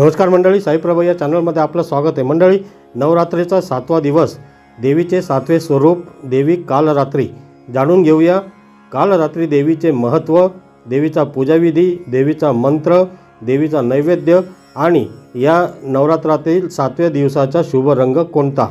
नमस्कार मंडळी साईप्रभा या चॅनलमध्ये आपलं स्वागत आहे. मंडळी नवरात्रीचा सातवा दिवस देवीचे सातवे स्वरूप देवी कालरात्री. जाणून घेऊया कालरात्री देवीचे महत्त्व देवीचा पूजाविधी देवीचा मंत्र देवीचा नैवेद्य आणि या नवरात्रातील सातव्या दिवसाचा शुभ रंग कोणता?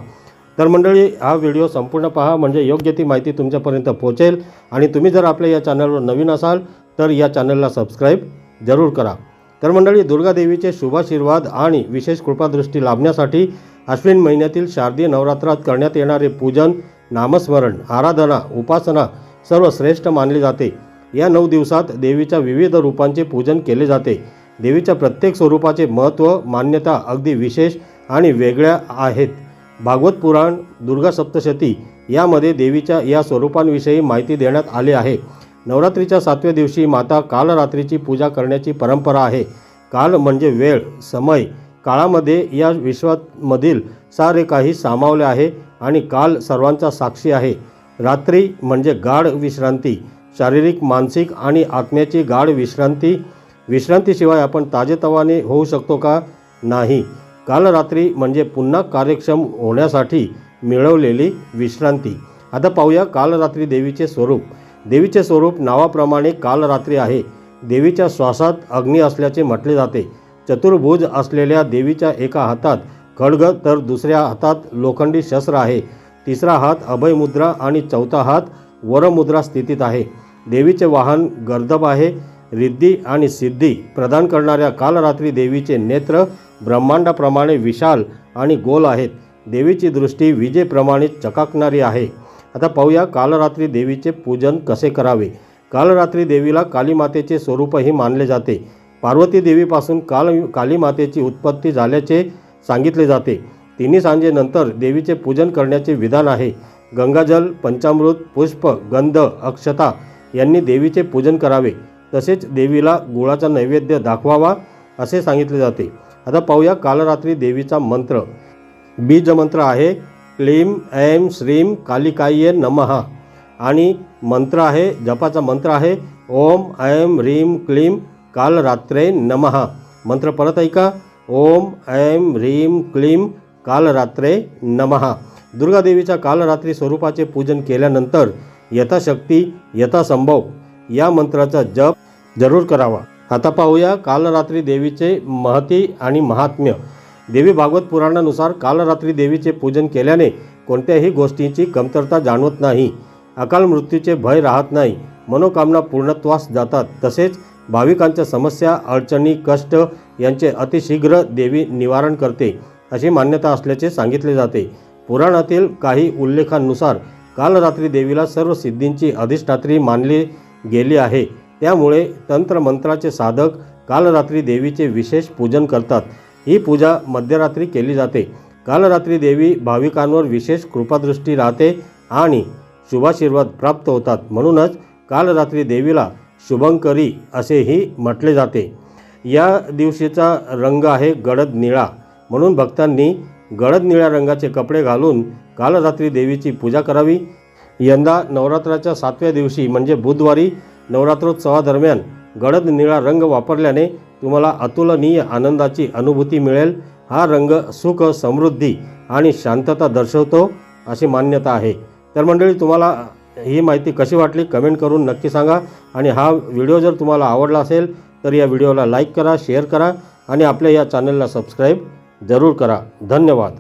तर मंडळी हा व्हिडिओ संपूर्ण पहा म्हणजे योग्य ती माहिती तुमच्यापर्यंत पोहोचेल. आणि तुम्ही जर आपल्या या चॅनलवर नवीन असाल तर या चॅनलला सबस्क्राईब जरूर करा. तर मंडळी दुर्गादेवीचे शुभाशीर्वाद आणि विशेष कृपादृष्टी लाभण्यासाठी अश्विन महिन्यातील शारदीय नवरात्रात करण्यात येणारे पूजन नामस्मरण आराधना उपासना सर्व श्रेष्ठ मानले जाते. या नऊ दिवसात देवीच्या विविध रूपांचे पूजन केले जाते. देवीच्या प्रत्येक स्वरूपाचे महत्त्व मान्यता अगदी विशेष आणि वेगळ्या आहेत. भागवत पुराण दुर्गा सप्तशती यामध्ये देवीच्या या स्वरूपांविषयी माहिती देण्यात आली आहे. नवरात्रीच्या सातव्या दिवशी माता कालरात्रीची पूजा करण्याची परंपरा आहे. काल म्हणजे वेळ समय. काळामध्ये या विश्वामधील सारे काही सामावले आहे आणि काल सर्वांचा साक्षी आहे. रात्री म्हणजे गाढ विश्रांती शारीरिक मानसिक आणि आत्म्याची गाढ विश्रांती. विश्रांतीशिवाय आपण ताजेतवाने होऊ शकतो का? नाही. काल रात्री म्हणजे पुन्हा कार्यक्षम होण्यासाठी मिळवलेली विश्रांती. आता पाहूया कालरात्री देवीचे स्वरूप. देवीचे स्वरूप नावाप्रमाणे कालरात्री आहे. देवीच्या श्वासात अग्नी असल्याचे म्हटले जाते. चतुर्भुज असलेल्या देवीच्या एका हातात खड्ग तर दुसऱ्या हातात लोखंडी शस्त्र आहे. तिसरा हात अभयमुद्रा आणि चौथा हात वरमुद्रा स्थितीत आहे. देवीचे वाहन गर्दभ आहे. रिद्धी आणि सिद्धी प्रदान करणाऱ्या कालरात्री देवीचे नेत्र ब्रह्मांडाप्रमाणे विशाल आणि गोल आहेत. देवीची दृष्टी विजेप्रमाणे चकाकणारी आहे. आता पाहूया कालरात्री देवीचे पूजन कसे करावे. कालरात्री देवीला कालीमातेचे स्वरूपही मानले जाते. पार्वती देवीपासून काल कालीमातेची उत्पत्ती झाल्याचे सांगितले जाते. तिन्ही सांजेनंतर देवीचे पूजन करण्याचे विधान आहे. गंगाजल पंचामृत पुष्प गंध अक्षता यांनी देवीचे पूजन करावे. तसेच देवीला गुळाचा नैवेद्य दाखवावा असे सांगितले जाते. आता पाहूया कालरात्री देवीचा मंत्र. बीज मंत्र आहे क्लीम ऐम श्रीम कालिकाये नमः. आणि मंत्र आहे जपाचा मंत्र आहे ओम ऐम ह्रीम क्लीम कालरात्रे नमः. मंत्र परत ऐका. ओम ऐम ह्रीम क्लीम कालरात्रे नमहा दुर्गादेवीच्या कालरात्री स्वरूपाचे पूजन केल्यानंतर यथाशक्ती यथासंभव या मंत्राचा जप जरूर करावा. आता पाहूया कालरात्री देवीचे महती आणि महात्म्य. देवी भागवत पुराणानुसार कालरात्री देवीचे पूजन केल्याने कोणत्याही गोष्टीची कमतरता जाणवत नाही. अकाल मृत्यूचे भय राहत नाही. मनोकामना पूर्णत्वास जातात. तसेच भाविकांच्या समस्या अडचणी कष्ट यांचे अतिशीघ्र देवी निवारण करते अशी मान्यता असल्याचे सांगितले जाते. पुराणातील काही उल्लेखांनुसार कालरात्री देवीला सर्व सिद्धींची अधिष्ठात्री मानली गेली आहे. त्यामुळे तंत्रमंत्राचे साधक कालरात्री देवीचे विशेष पूजन करतात. ही पूजा मध्यरात्री केली जाते. कालरात्री देवी भाविकांवर विशेष कृपादृष्टी राहते आणि शुभाशीर्वाद प्राप्त होतात. म्हणूनच कालरात्री देवीला शुभंकरी असेही म्हटले जाते. या दिवशीचा रंग आहे गडद निळा. म्हणून भक्तांनी गडद निळ्या रंगाचे कपडे घालून कालरात्री देवीची पूजा करावी. यंदा नवरात्राच्या सातव्या दिवशी म्हणजे बुधवारी नवरात्रोत्सवादरम्यान गडद निळा रंग वापरल्याने तुम्हाला अतुलनीय आनंदाची अनुभूती मिळेल. हा रंग सुख समृद्धी आणि शांतता दर्शवतो अशी मान्यता आहे. तर मंडळी तुम्हाला ही माहिती कशी वाटली? कमेंट करून नक्की सांगा आणि हा व्हिडिओ जर तुम्हाला आवडला असेल तर या व्हिडिओला लाईक करा शेअर करा आणि आपल्या या चॅनलला सबस्क्राईब जरूर करा. धन्यवाद.